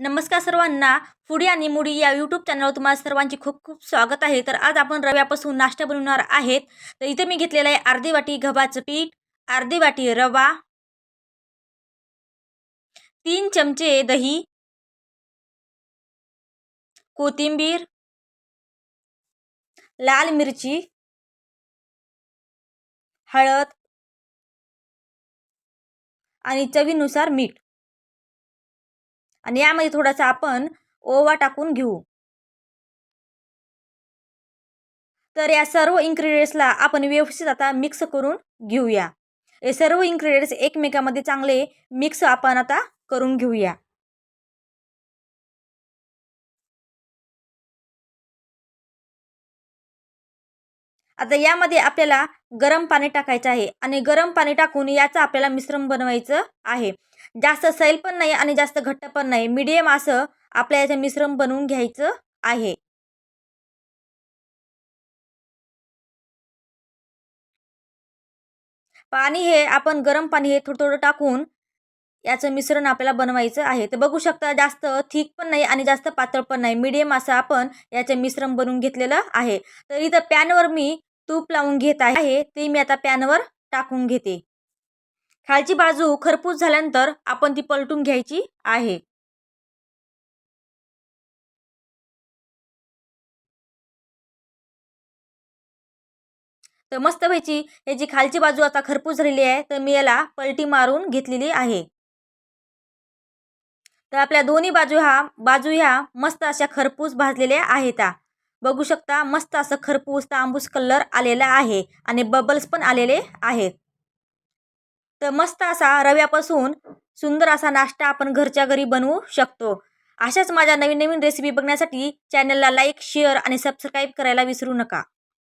नमस्कार सर्वांना. फुडी आणि मुडी या यूट्यूब चॅनलवर तुम्हाला सर्वांचे खूप खूप स्वागत आहे. तर आज आपण रव्यापासून नाश्ता बनवणार आहेत. तर इथे मी घेतलेलं आहे अर्धी वाटी गव्हाचं पीठ अर्धी वाटी रवा तीन चमचे दही कोथिंबीर लाल मिरची हळद आणि चवीनुसार मीठ. आणि यामध्ये थोडासा आपण ओवा टाकून घेऊ. तर या सर्व इन्ग्रेडियंट्सला आपण व्यवस्थित आता मिक्स करून घेऊया. हे सर्व इन्ग्रेडियंट्स एकमेकामध्ये चांगले मिक्स आपण आता करून घेऊया. आता यामध्ये आपल्याला गरम पाणी टाकायचं आहे आणि गरम पाणी टाकून याचं आपल्याला मिश्रण बनवायचं आहे. जास्त सैल पण नाही आणि जास्त घट्ट पण नाही. मीडियम असं आपल्या याचं मिश्रण बनवून घ्यायचं आहे. पाणी हे आपण गरम पाणी हे थोडं थोडं टाकून याचं मिश्रण आपल्याला बनवायचं आहे. तर बघू शकता जास्त थिक पण नाही आणि जास्त पातळ पण नाही. मीडियम असं आपण याचं मिश्रण बनवून घेतलेलं आहे. तर इथं पॅनवर मी तूप लावून घेत आहे ते मी आता पॅनवर टाकून घेते. खालची बाजू खरपूस झाल्यानंतर आपण ती पलटून घ्यायची आहे. तर मस्त व्हायची ह्याची खालची बाजू आता खरपूस झालेली आहे तर मी याला पलटी मारून घेतलेली आहे. तर आपल्या दोन्ही बाजू हा बाजू ह्या मस्त अशा खरपूस भाजलेल्या आहेत बघू शकता मस्त असं खरपूस तांबूस कलर आलेला आहे आणि बबल्स पण आलेले आहेत तर मस्त असा रव्यापासून सुंदर असा नाश्ता आपण घरच्या घरी बनवू शकतो. अशाच माझ्या नवीन नवीन रेसिपी बघण्यासाठी चॅनलला लाईक शेअर आणि सबस्क्राईब करायला विसरू नका.